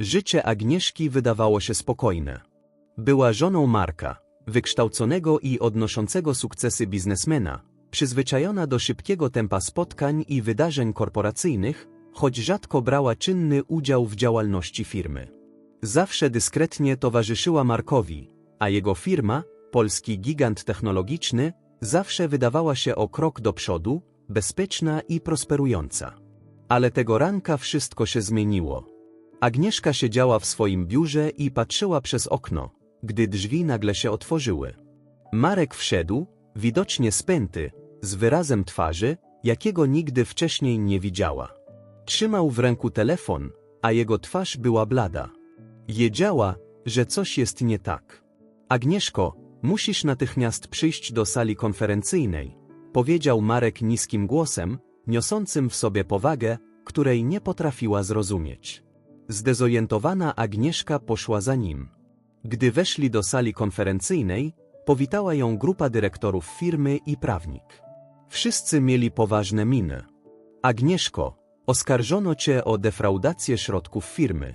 Życie Agnieszki wydawało się spokojne. Była żoną Marka, wykształconego i odnoszącego sukcesy biznesmena, przyzwyczajona do szybkiego tempa spotkań i wydarzeń korporacyjnych, choć rzadko brała czynny udział w działalności firmy. Zawsze dyskretnie towarzyszyła Markowi, a jego firma, polski gigant technologiczny, zawsze wydawała się o krok do przodu, bezpieczna i prosperująca. Ale tego ranka wszystko się zmieniło. Agnieszka siedziała w swoim biurze i patrzyła przez okno, gdy drzwi nagle się otworzyły. Marek wszedł, widocznie spęty, z wyrazem twarzy, jakiego nigdy wcześniej nie widziała. Trzymał w ręku telefon, a jego twarz była blada. Wiedziała, że coś jest nie tak. Agnieszko, musisz natychmiast przyjść do sali konferencyjnej, powiedział Marek niskim głosem, niosącym w sobie powagę, której nie potrafiła zrozumieć. Zdezorientowana Agnieszka poszła za nim. Gdy weszli do sali konferencyjnej, powitała ją grupa dyrektorów firmy i prawnik. Wszyscy mieli poważne miny. Agnieszko, oskarżono cię o defraudację środków firmy.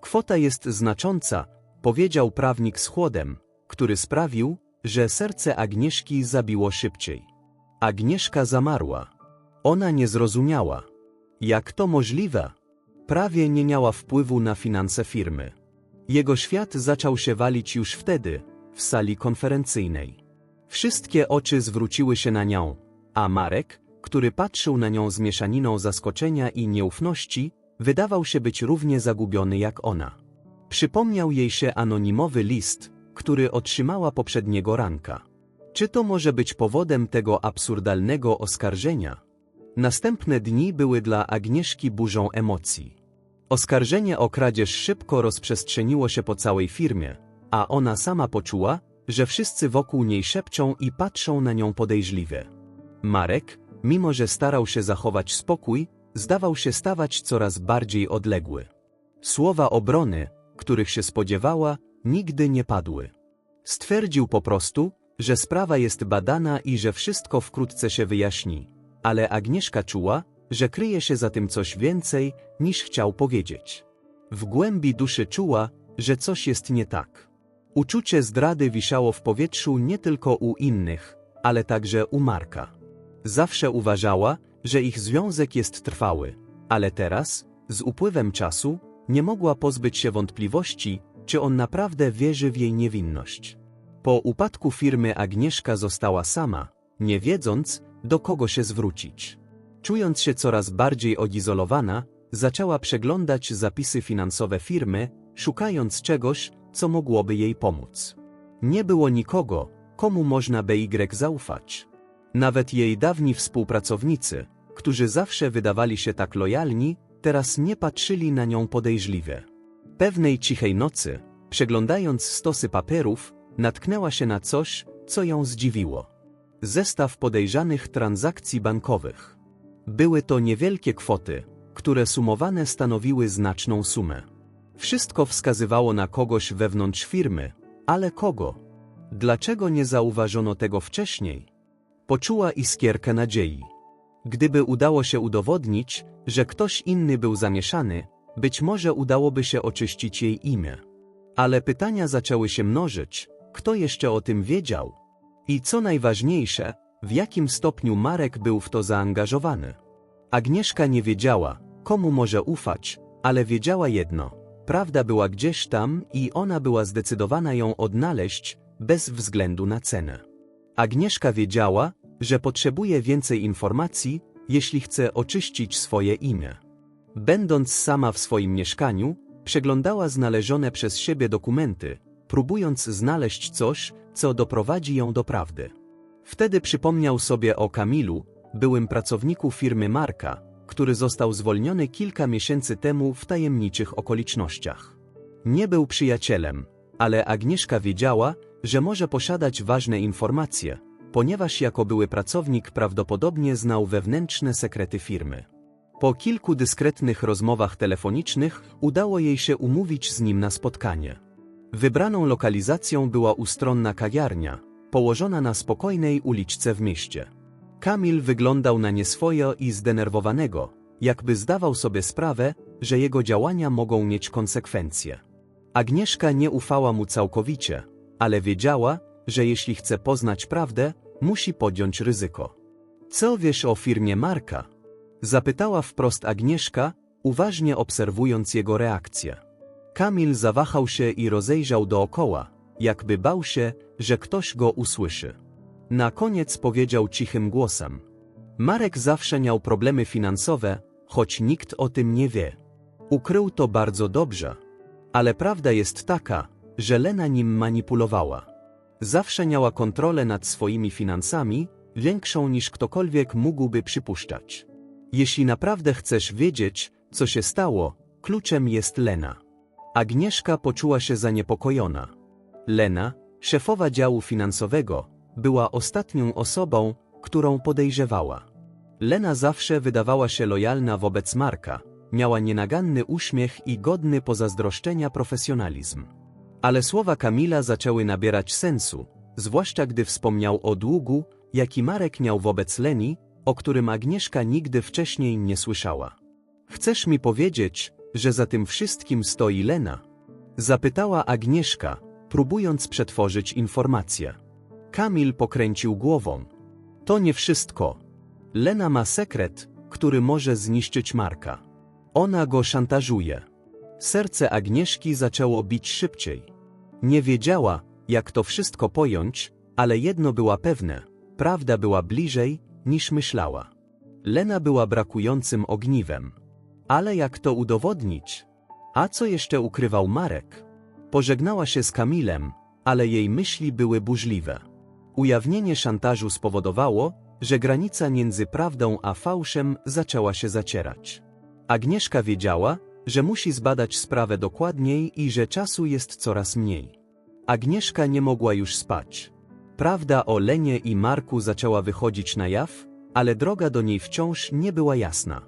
Kwota jest znacząca, powiedział prawnik z chłodem, który sprawił, że serce Agnieszki zabiło szybciej. Agnieszka zamarła. Ona nie zrozumiała. Jak to możliwe? Prawie nie miała wpływu na finanse firmy. Jego świat zaczął się walić już wtedy, w sali konferencyjnej. Wszystkie oczy zwróciły się na nią, a Marek, który patrzył na nią z mieszaniną zaskoczenia i nieufności, wydawał się być równie zagubiony jak ona. Przypomniał jej się anonimowy list, który otrzymała poprzedniego ranka. Czy to może być powodem tego absurdalnego oskarżenia? Następne dni były dla Agnieszki burzą emocji. Oskarżenie o kradzież szybko rozprzestrzeniło się po całej firmie, a ona sama poczuła, że wszyscy wokół niej szepczą i patrzą na nią podejrzliwie. Marek, mimo że starał się zachować spokój, zdawał się stawać coraz bardziej odległy. Słowa obrony, których się spodziewała, nigdy nie padły. Stwierdził po prostu, że sprawa jest badana i że wszystko wkrótce się wyjaśni, ale Agnieszka czuła, że kryje się za tym coś więcej, niż chciał powiedzieć. W głębi duszy czuła, że coś jest nie tak. Uczucie zdrady wisiało w powietrzu nie tylko u innych, ale także u Marka. Zawsze uważała, że ich związek jest trwały, ale teraz, z upływem czasu, nie mogła pozbyć się wątpliwości, czy on naprawdę wierzy w jej niewinność. Po upadku firmy Agnieszka została sama, nie wiedząc, do kogo się zwrócić. Czując się coraz bardziej odizolowana, zaczęła przeglądać zapisy finansowe firmy, szukając czegoś, co mogłoby jej pomóc. Nie było nikogo, komu można by Y zaufać. Nawet jej dawni współpracownicy, którzy zawsze wydawali się tak lojalni, teraz nie patrzyli na nią podejrzliwie. Pewnej cichej nocy, przeglądając stosy papierów, natknęła się na coś, co ją zdziwiło. Zestaw podejrzanych transakcji bankowych. Były to niewielkie kwoty, które sumowane stanowiły znaczną sumę. Wszystko wskazywało na kogoś wewnątrz firmy, ale kogo? Dlaczego nie zauważono tego wcześniej? Poczuła iskierkę nadziei. Gdyby udało się udowodnić, że ktoś inny był zamieszany, być może udałoby się oczyścić jej imię. Ale pytania zaczęły się mnożyć, kto jeszcze o tym wiedział? I co najważniejsze, w jakim stopniu Marek był w to zaangażowany? Agnieszka nie wiedziała, komu może ufać, ale wiedziała jedno. Prawda była gdzieś tam i ona była zdecydowana ją odnaleźć, bez względu na cenę. Agnieszka wiedziała, że potrzebuje więcej informacji, jeśli chce oczyścić swoje imię. Będąc sama w swoim mieszkaniu, przeglądała znalezione przez siebie dokumenty, próbując znaleźć coś, co doprowadzi ją do prawdy. Wtedy przypomniał sobie o Kamilu, byłym pracowniku firmy Marka, który został zwolniony kilka miesięcy temu w tajemniczych okolicznościach. Nie był przyjacielem, ale Agnieszka wiedziała, że może posiadać ważne informacje, ponieważ jako były pracownik prawdopodobnie znał wewnętrzne sekrety firmy. Po kilku dyskretnych rozmowach telefonicznych udało jej się umówić z nim na spotkanie. Wybraną lokalizacją była ustronna kawiarnia, położona na spokojnej uliczce w mieście. Kamil wyglądał na nieswojo i zdenerwowanego, jakby zdawał sobie sprawę, że jego działania mogą mieć konsekwencje. Agnieszka nie ufała mu całkowicie, ale wiedziała, że jeśli chce poznać prawdę, musi podjąć ryzyko. Co wiesz o firmie Marka? Zapytała wprost Agnieszka, uważnie obserwując jego reakcję. Kamil zawahał się i rozejrzał dookoła, jakby bał się, że ktoś go usłyszy. Na koniec powiedział cichym głosem. Marek zawsze miał problemy finansowe, choć nikt o tym nie wie. Ukrył to bardzo dobrze. Ale prawda jest taka, że Lena nim manipulowała. Zawsze miała kontrolę nad swoimi finansami, większą niż ktokolwiek mógłby przypuszczać. Jeśli naprawdę chcesz wiedzieć, co się stało, kluczem jest Lena. Agnieszka poczuła się zaniepokojona. Lena, szefowa działu finansowego, była ostatnią osobą, którą podejrzewała. Lena zawsze wydawała się lojalna wobec Marka, miała nienaganny uśmiech i godny pozazdroszczenia profesjonalizm. Ale słowa Kamila zaczęły nabierać sensu, zwłaszcza gdy wspomniał o długu, jaki Marek miał wobec Leni, o którym Agnieszka nigdy wcześniej nie słyszała. Chcesz mi powiedzieć, że za tym wszystkim stoi Lena? Zapytała Agnieszka, próbując przetworzyć informację. Kamil pokręcił głową. To nie wszystko. Lena ma sekret, który może zniszczyć Marka. Ona go szantażuje. Serce Agnieszki zaczęło bić szybciej. Nie wiedziała, jak to wszystko pojąć, ale jedno była pewne, prawda była bliżej, niż myślała. Lena była brakującym ogniwem. Ale jak to udowodnić? A co jeszcze ukrywał Marek? Pożegnała się z Kamilem, ale jej myśli były burzliwe. Ujawnienie szantażu spowodowało, że granica między prawdą a fałszem zaczęła się zacierać. Agnieszka wiedziała, że musi zbadać sprawę dokładniej i że czasu jest coraz mniej. Agnieszka nie mogła już spać. Prawda o Lenie i Marku zaczęła wychodzić na jaw, ale droga do niej wciąż nie była jasna.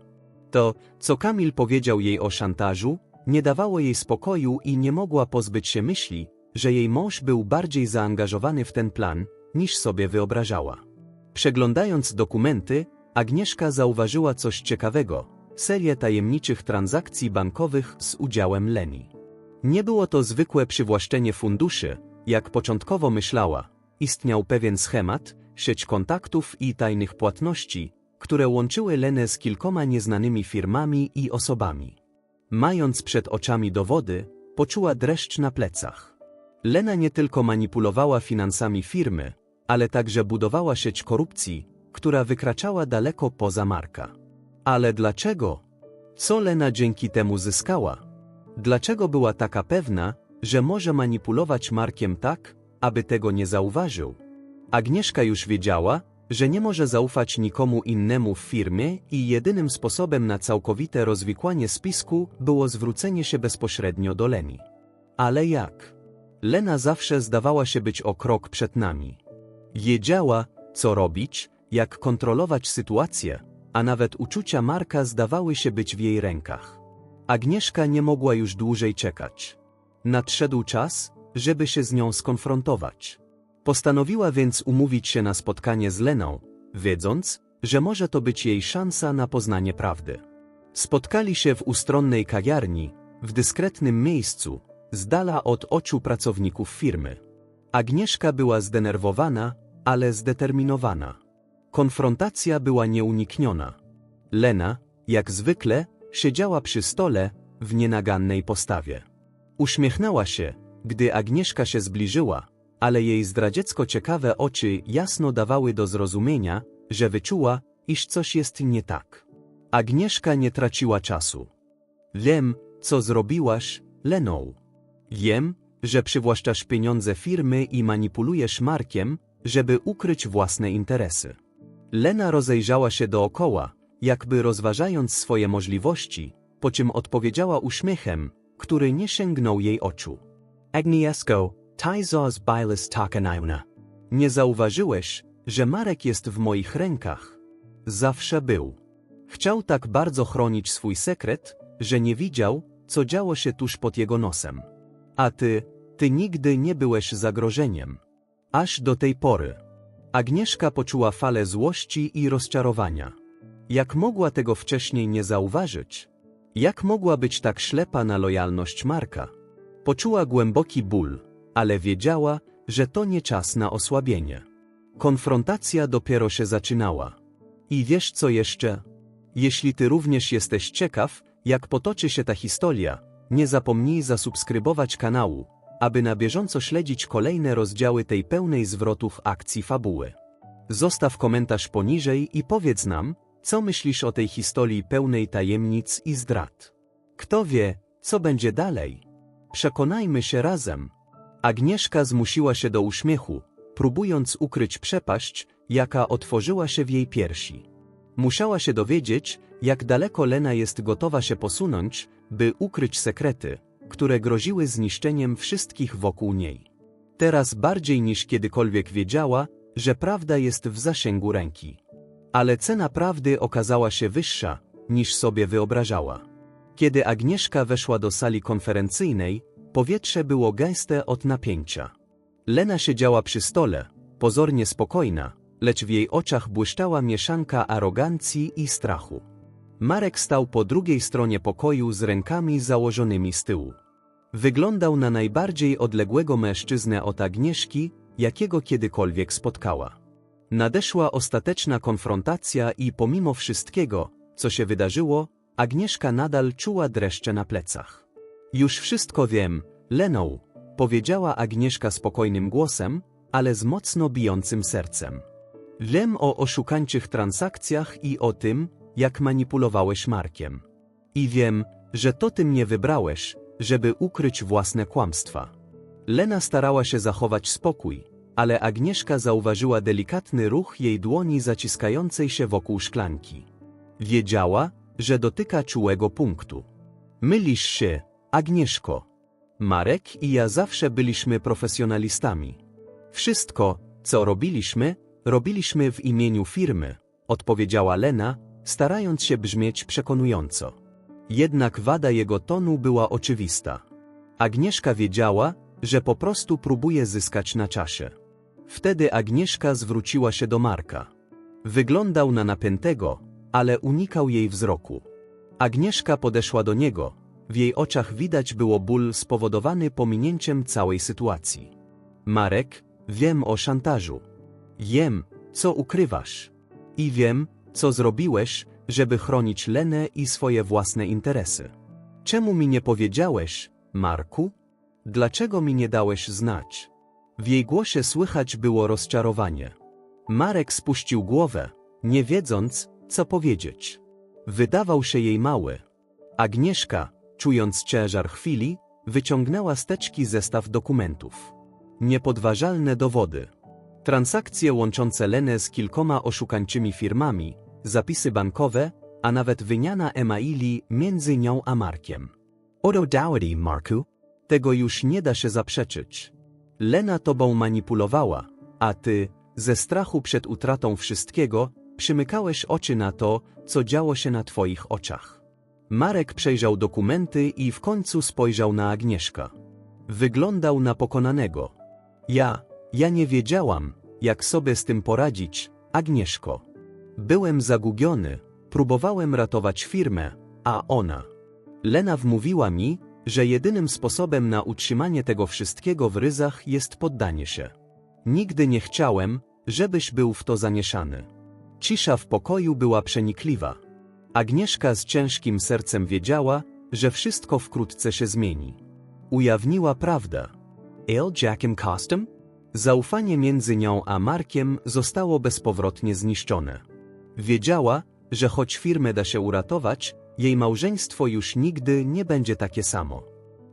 To, co Kamil powiedział jej o szantażu, nie dawało jej spokoju i nie mogła pozbyć się myśli, że jej mąż był bardziej zaangażowany w ten plan, niż sobie wyobrażała. Przeglądając dokumenty, Agnieszka zauważyła coś ciekawego serię tajemniczych transakcji bankowych z udziałem Leni. Nie było to zwykłe przywłaszczenie funduszy, jak początkowo myślała. Istniał pewien schemat, sieć kontaktów i tajnych płatności, które łączyły Lenę z kilkoma nieznanymi firmami i osobami. Mając przed oczami dowody, poczuła dreszcz na plecach. Lena nie tylko manipulowała finansami firmy, ale także budowała sieć korupcji, która wykraczała daleko poza Marka. Ale dlaczego? Co Lena dzięki temu zyskała? Dlaczego była taka pewna, że może manipulować Markiem tak, aby tego nie zauważył? Agnieszka już wiedziała, że nie może zaufać nikomu innemu w firmie i jedynym sposobem na całkowite rozwikłanie spisku było zwrócenie się bezpośrednio do Leni. Ale jak? Lena zawsze zdawała się być o krok przed nami. Wiedziała, co robić, jak kontrolować sytuację, a nawet uczucia Marka zdawały się być w jej rękach. Agnieszka nie mogła już dłużej czekać. Nadszedł czas, żeby się z nią skonfrontować. Postanowiła więc umówić się na spotkanie z Leną, wiedząc, że może to być jej szansa na poznanie prawdy. Spotkali się w ustronnej kawiarni, w dyskretnym miejscu, z dala od oczu pracowników firmy. Agnieszka była zdenerwowana, ale zdeterminowana. Konfrontacja była nieunikniona. Lena, jak zwykle, siedziała przy stole, w nienagannej postawie. Uśmiechnęła się, gdy Agnieszka się zbliżyła, ale jej zdradziecko ciekawe oczy jasno dawały do zrozumienia, że wyczuła, iż coś jest nie tak. Agnieszka nie traciła czasu. Wiem, co zrobiłaś, Leną. Wiem, że przywłaszczasz pieniądze firmy i manipulujesz Markiem, żeby ukryć własne interesy. Lena rozejrzała się dookoła, jakby rozważając swoje możliwości, po czym odpowiedziała uśmiechem, który nie sięgnął jej oczu. Agnieszko, Tajzos Biles Takanajuna. Nie zauważyłeś, że Marek jest w moich rękach? Zawsze był. Chciał tak bardzo chronić swój sekret, że nie widział, co działo się tuż pod jego nosem. A ty, ty nigdy nie byłeś zagrożeniem. Aż do tej pory. Agnieszka poczuła falę złości i rozczarowania. Jak mogła tego wcześniej nie zauważyć? Jak mogła być tak ślepa na lojalność Marka? Poczuła głęboki ból, ale wiedziała, że to nie czas na osłabienie. Konfrontacja dopiero się zaczynała. I wiesz co jeszcze? Jeśli ty również jesteś ciekaw, jak potoczy się ta historia, nie zapomnij zasubskrybować kanału, aby na bieżąco śledzić kolejne rozdziały tej pełnej zwrotów akcji fabuły. Zostaw komentarz poniżej i powiedz nam, co myślisz o tej historii pełnej tajemnic i zdrad. Kto wie, co będzie dalej? Przekonajmy się razem. Agnieszka zmusiła się do uśmiechu, próbując ukryć przepaść, jaka otworzyła się w jej piersi. Musiała się dowiedzieć, jak daleko Lena jest gotowa się posunąć, by ukryć sekrety, które groziły zniszczeniem wszystkich wokół niej. Teraz bardziej niż kiedykolwiek wiedziała, że prawda jest w zasięgu ręki. Ale cena prawdy okazała się wyższa, niż sobie wyobrażała. Kiedy Agnieszka weszła do sali konferencyjnej, powietrze było gęste od napięcia. Lena siedziała przy stole, pozornie spokojna, lecz w jej oczach błyszczała mieszanka arogancji i strachu. Marek stał po drugiej stronie pokoju z rękami założonymi z tyłu. Wyglądał na najbardziej odległego mężczyznę od Agnieszki, jakiego kiedykolwiek spotkała. Nadeszła ostateczna konfrontacja i pomimo wszystkiego, co się wydarzyło, Agnieszka nadal czuła dreszcze na plecach. Już wszystko wiem, Leną, powiedziała Agnieszka spokojnym głosem, ale z mocno bijącym sercem. Wiem o oszukańczych transakcjach i o tym, jak manipulowałeś Markiem. I wiem, że to ty mnie wybrałeś, żeby ukryć własne kłamstwa. Lena starała się zachować spokój, ale Agnieszka zauważyła delikatny ruch jej dłoni zaciskającej się wokół szklanki. Wiedziała, że dotyka czułego punktu. Mylisz się, Agnieszko. Marek i ja zawsze byliśmy profesjonalistami. Wszystko, co robiliśmy, robiliśmy w imieniu firmy, odpowiedziała Lena, starając się brzmieć przekonująco. Jednak wada jego tonu była oczywista. Agnieszka wiedziała, że po prostu próbuje zyskać na czasie. Wtedy Agnieszka zwróciła się do Marka. Wyglądał na napętego, ale unikał jej wzroku. Agnieszka podeszła do niego, w jej oczach widać było ból spowodowany pominięciem całej sytuacji. Marek, wiem o szantażu. Wiem, co ukrywasz. I wiem, co zrobiłeś, żeby chronić Lenę i swoje własne interesy. Czemu mi nie powiedziałeś, Marku? Dlaczego mi nie dałeś znać? W jej głosie słychać było rozczarowanie. Marek spuścił głowę, nie wiedząc, co powiedzieć. Wydawał się jej mały. Agnieszka, czując ciężar chwili, wyciągnęła z teczki zestaw dokumentów. Niepodważalne dowody. Transakcje łączące Lenę z kilkoma oszukańczymi firmami, zapisy bankowe, a nawet wymiana emaili między nią a Markiem. Oto dowody, Marku. Tego już nie da się zaprzeczyć. Lena tobą manipulowała, a ty, ze strachu przed utratą wszystkiego, przymykałeś oczy na to, co działo się na twoich oczach. Marek przejrzał dokumenty i w końcu spojrzał na Agnieszka. Wyglądał na pokonanego. Ja, ja nie wiedziałam, jak sobie z tym poradzić, Agnieszko. Byłem zagubiony, próbowałem ratować firmę, a ona. Lena wmówiła mi, że jedynym sposobem na utrzymanie tego wszystkiego w ryzach jest poddanie się. Nigdy nie chciałem, żebyś był w to zamieszany. Cisza w pokoju była przenikliwa. Agnieszka z ciężkim sercem wiedziała, że wszystko wkrótce się zmieni. Ujawniła prawdę. El Jackiem Custom? Zaufanie między nią a Markiem zostało bezpowrotnie zniszczone. Wiedziała, że choć firmę da się uratować, jej małżeństwo już nigdy nie będzie takie samo.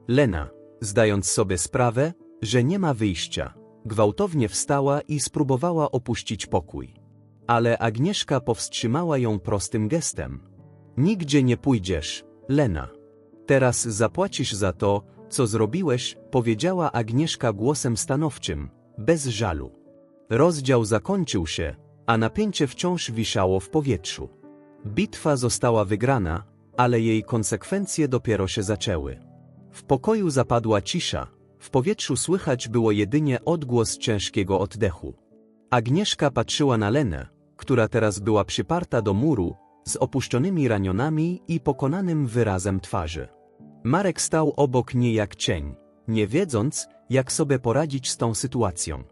Lena, zdając sobie sprawę, że nie ma wyjścia, gwałtownie wstała i spróbowała opuścić pokój. Ale Agnieszka powstrzymała ją prostym gestem. Nigdzie nie pójdziesz, Lena. Teraz zapłacisz za to, co zrobiłeś, powiedziała Agnieszka głosem stanowczym, bez żalu. Rozdział zakończył się, a napięcie wciąż wisiało w powietrzu. Bitwa została wygrana, ale jej konsekwencje dopiero się zaczęły. W pokoju zapadła cisza, w powietrzu słychać było jedynie odgłos ciężkiego oddechu. Agnieszka patrzyła na Lenę, która teraz była przyparta do muru, z opuszczonymi ramionami i pokonanym wyrazem twarzy. Marek stał obok niej jak cień, nie wiedząc, jak sobie poradzić z tą sytuacją.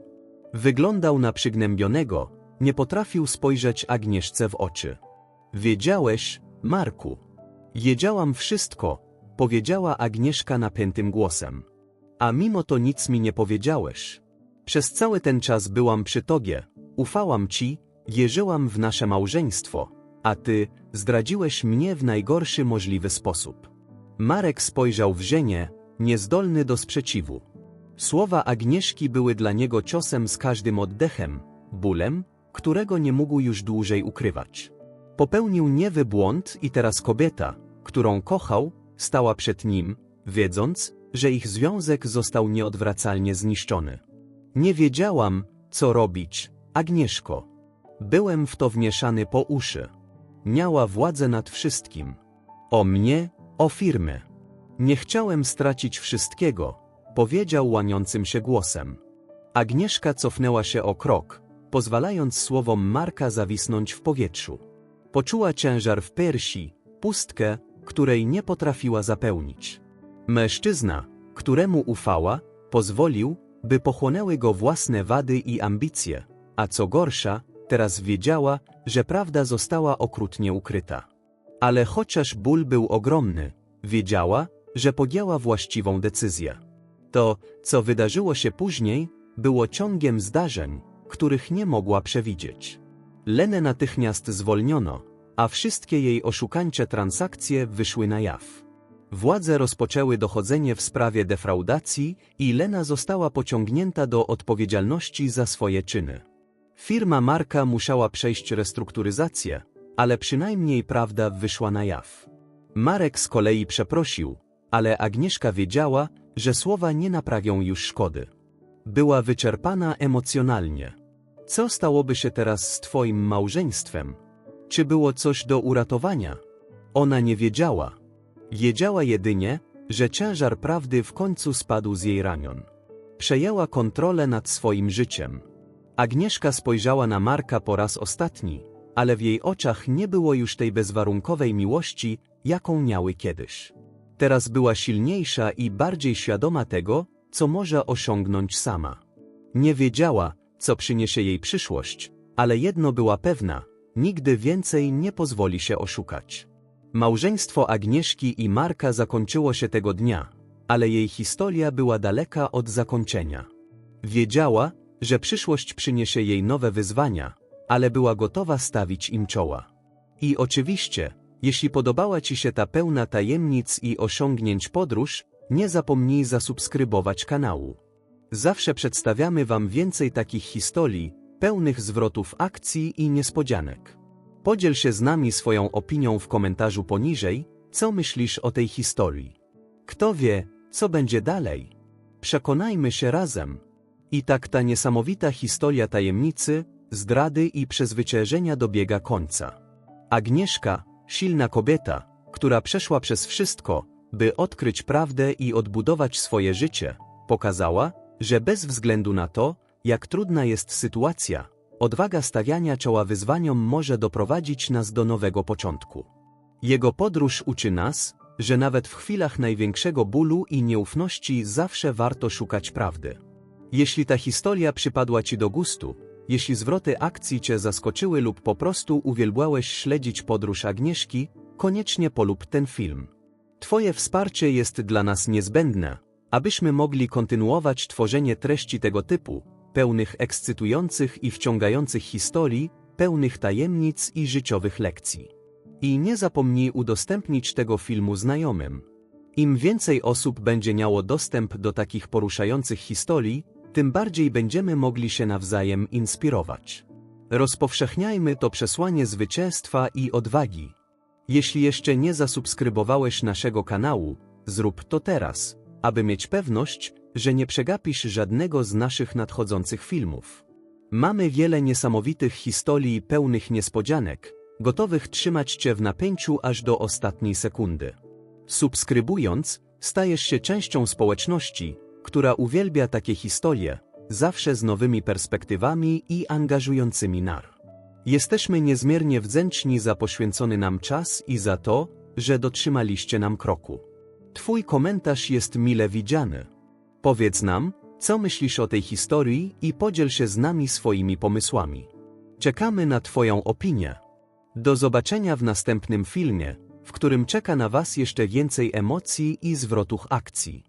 Wyglądał na przygnębionego, nie potrafił spojrzeć Agnieszce w oczy. Wiedziałeś, Marku. Wiedziałam wszystko, powiedziała Agnieszka napiętym głosem. A mimo to nic mi nie powiedziałeś. Przez cały ten czas byłam przy tobie, ufałam ci, wierzyłam w nasze małżeństwo, a ty zdradziłeś mnie w najgorszy możliwy sposób. Marek spojrzał w ziemię, niezdolny do sprzeciwu. Słowa Agnieszki były dla niego ciosem z każdym oddechem, bólem, którego nie mógł już dłużej ukrywać. Popełnił niewy błąd i teraz kobieta, którą kochał, stała przed nim, wiedząc, że ich związek został nieodwracalnie zniszczony. Nie wiedziałam, co robić, Agnieszko. Byłem w to wmieszany po uszy. Miała władzę nad wszystkim. O mnie, o firmy. Nie chciałem stracić wszystkiego, powiedział łaniącym się głosem. Agnieszka cofnęła się o krok, pozwalając słowom Marka zawisnąć w powietrzu. Poczuła ciężar w piersi, pustkę, której nie potrafiła zapełnić. Mężczyzna, któremu ufała, pozwolił, by pochłonęły go własne wady i ambicje, a co gorsza, teraz wiedziała, że prawda została okrutnie ukryta. Ale chociaż ból był ogromny, wiedziała, że podjęła właściwą decyzję. To, co wydarzyło się później, było ciągiem zdarzeń, których nie mogła przewidzieć. Lenę natychmiast zwolniono, a wszystkie jej oszukańcze transakcje wyszły na jaw. Władze rozpoczęły dochodzenie w sprawie defraudacji i Lena została pociągnięta do odpowiedzialności za swoje czyny. Firma Marka musiała przejść restrukturyzację, ale przynajmniej prawda wyszła na jaw. Marek z kolei przeprosił, ale Agnieszka wiedziała, że słowa nie naprawią już szkody. Była wyczerpana emocjonalnie. Co stałoby się teraz z twoim małżeństwem? Czy było coś do uratowania? Ona nie wiedziała. Wiedziała jedynie, że ciężar prawdy w końcu spadł z jej ramion. Przejęła kontrolę nad swoim życiem. Agnieszka spojrzała na Marka po raz ostatni, ale w jej oczach nie było już tej bezwarunkowej miłości, jaką miały kiedyś. Teraz była silniejsza i bardziej świadoma tego, co może osiągnąć sama. Nie wiedziała, co przyniesie jej przyszłość, ale jedno była pewna, nigdy więcej nie pozwoli się oszukać. Małżeństwo Agnieszki i Marka zakończyło się tego dnia, ale jej historia była daleka od zakończenia. Wiedziała, że przyszłość przyniesie jej nowe wyzwania, ale była gotowa stawić im czoła. I oczywiście, jeśli podobała Ci się ta pełna tajemnic i osiągnięć podróż, nie zapomnij zasubskrybować kanału. Zawsze przedstawiamy Wam więcej takich historii, pełnych zwrotów akcji i niespodzianek. Podziel się z nami swoją opinią w komentarzu poniżej, co myślisz o tej historii. Kto wie, co będzie dalej? Przekonajmy się razem. I tak ta niesamowita historia tajemnicy, zdrady i przezwyciężenia dobiega końca. Agnieszka, silna kobieta, która przeszła przez wszystko, by odkryć prawdę i odbudować swoje życie, pokazała, że bez względu na to, jak trudna jest sytuacja, odwaga stawiania czoła wyzwaniom może doprowadzić nas do nowego początku. Jego podróż uczy nas, że nawet w chwilach największego bólu i nieufności zawsze warto szukać prawdy. Jeśli ta historia przypadła Ci do gustu, jeśli zwroty akcji Cię zaskoczyły lub po prostu uwielbiałeś śledzić podróż Agnieszki, koniecznie polub ten film. Twoje wsparcie jest dla nas niezbędne, abyśmy mogli kontynuować tworzenie treści tego typu, pełnych ekscytujących i wciągających historii, pełnych tajemnic i życiowych lekcji. I nie zapomnij udostępnić tego filmu znajomym. Im więcej osób będzie miało dostęp do takich poruszających historii, tym bardziej będziemy mogli się nawzajem inspirować. Rozpowszechniajmy to przesłanie zwycięstwa i odwagi. Jeśli jeszcze nie zasubskrybowałeś naszego kanału, zrób to teraz, aby mieć pewność, że nie przegapisz żadnego z naszych nadchodzących filmów. Mamy wiele niesamowitych historii pełnych niespodzianek, gotowych trzymać Cię w napięciu aż do ostatniej sekundy. Subskrybując, stajesz się częścią społeczności, która uwielbia takie historie, zawsze z nowymi perspektywami i angażującymi nar. Jesteśmy niezmiernie wdzięczni za poświęcony nam czas i za to, że dotrzymaliście nam kroku. Twój komentarz jest mile widziany. Powiedz nam, co myślisz o tej historii i podziel się z nami swoimi pomysłami. Czekamy na Twoją opinię. Do zobaczenia w następnym filmie, w którym czeka na Was jeszcze więcej emocji i zwrotów akcji.